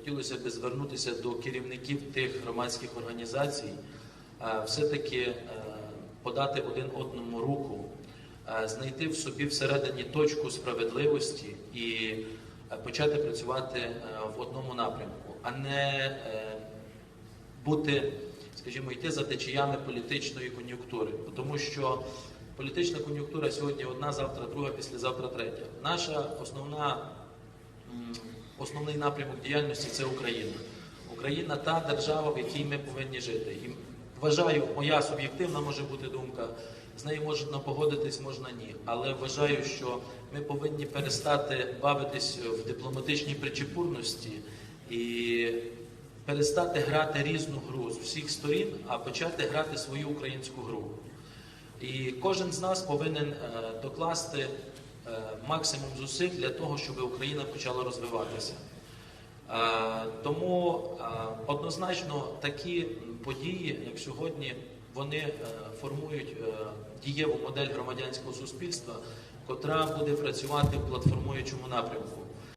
хотілося б звернутися до керівників тих громадських організацій, е, все-таки е, подати один одному руку, е, знайти в собі всередині точку справедливості і почати працювати в одному напрямку, а не бути, скажімо, йти за течіями політичної кон'юнктури, тому що політична кон'юнктура сьогодні одна, завтра друга, післязавтра третя. Наша основна основний напрямок діяльності це Україна. Україна та держава, в якій ми повинні жити. І вважаю, моя суб'єктивна може бути думка. З нею можна погодитись, можна ні. Але вважаю, що ми повинні перестати бавитись в дипломатичній причепурності і перестати грати різну гру з всіх сторін, а почати грати свою українську гру. І кожен з нас повинен е, докласти максимум зусиль для того, щоб Україна почала розвиватися. Е, Тому е, однозначно такі події, як сьогодні, вони е, формують е, дієву модель громадянського суспільства, котра буде працювати в платформуючому напрямку.